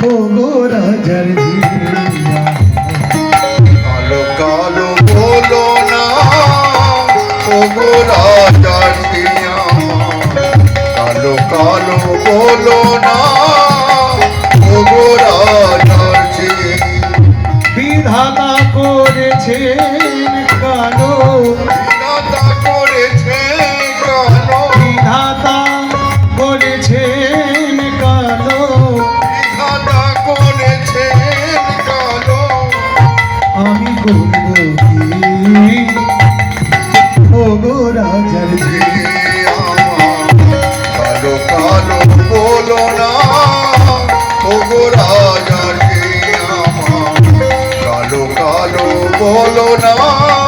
ও গো রাজার কালো কালো বলো না ওগো রাজার জিয়া কালো কালো বলো না ওগো রাজার জিয়া বিধাতা করেছেন কালো বলো না।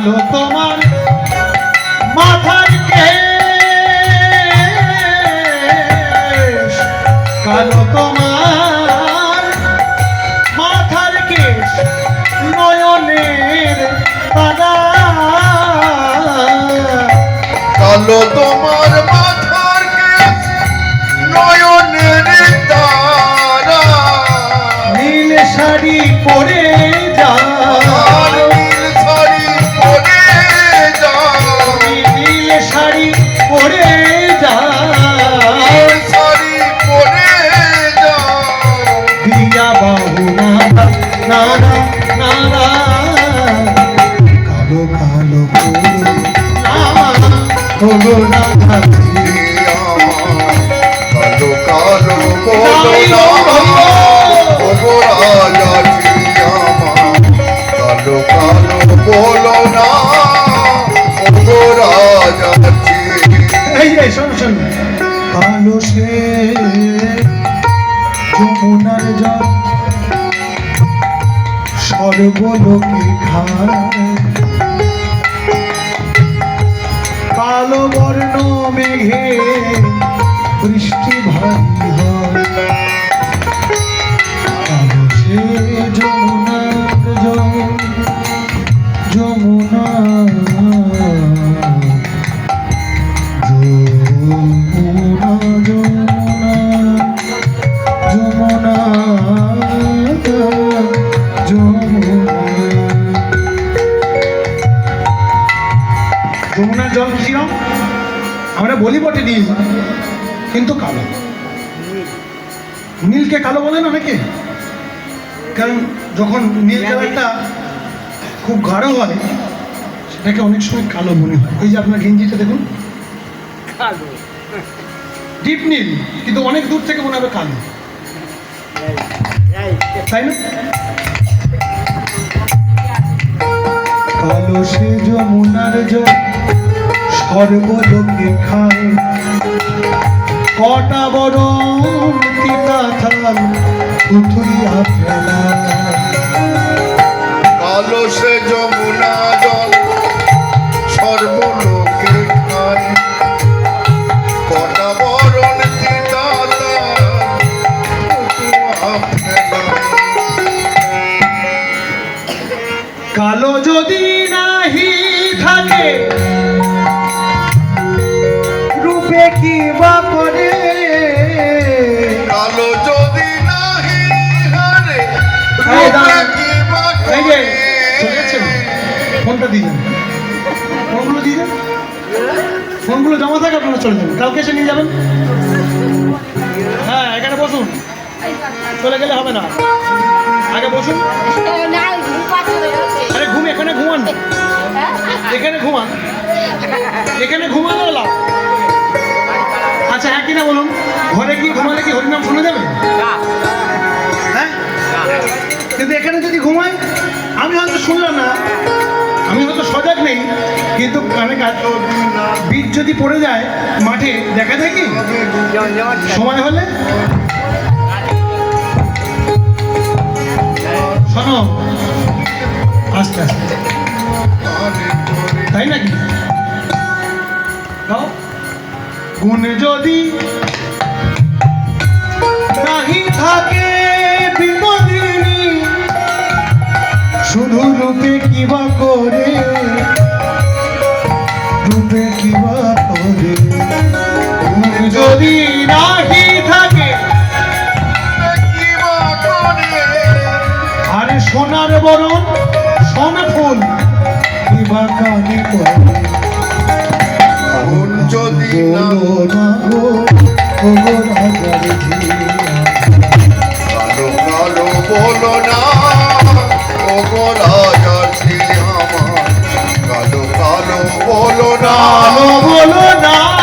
কালো তোমার মাথার কালো তোমার মাথার কেশ নয়নের তারা। কালো তোমার মাথার কেশ, নয়নের তারা। নীল শাড়ি পরে কালো হলো না কালো কালো বলো রাজা কালো কালো বলো না রাজা শোন শোন কালো সর্বলোকে খায় কালো বর্ণ মেঘে বৃষ্টি ভারী হয় সে নীলকে কালো বলেন অনেকে কারণ যখন নীল কালারটা খুব গাঢ় হয় সেটাকে অনেক সময় কালো মনে হয়। ওই যে আপনার গেঞ্জিটা দেখুন। কালো। ডিপ নীল কিন্তু অনেক দূর থেকে মনে হবে কালো। তাই না? কালো সে যমুনার জল সর্বলোকে খায়। কটা বড় ফেলা যমুনা জল সর্বলোকে কটা বরণ কালো যদি নাহি থাকে রূপে কি বা করে? এই চলে যাচ্ছে ফোনটা দিয়ে যান ফোনগুলো দিয়ে যান ফোনগুলো জমা থাকে আপনারা চলে যাবেন। কালকে এসে নিয়ে যাবেন। হ্যাঁ এখানে বসুন। চলে গেলে হবে না। আগে বসুন। আরে ঘুম এখানে ঘুমান। এখানে ঘুমান। এখানে ঘুমানো লাভ আচ্ছা হ্যাঁ কিনা বলুন? ঘরে কি ঘুমালে কি হরিনাম শোনা যাবে? হ্যাঁ? কিন্তু এখানে যদি ঘুমাই, আমি হয়তো শুনলাম না। আমি হয়তো সজাগ নেই, কিন্তু কানে কাজ বীজ যদি পড়ে যায় মাঠে, দেখা যায় কি? সময় হলে? শোনো। আস্তে আস্তে। তাই নাকি? গুণ যদি সোনার বরণ সোন ফুল। যদি না বলো গো রাজার কালো কালো বলো না ও গো রাজার আমার। কালো কালো বলো না। কালো বলো না।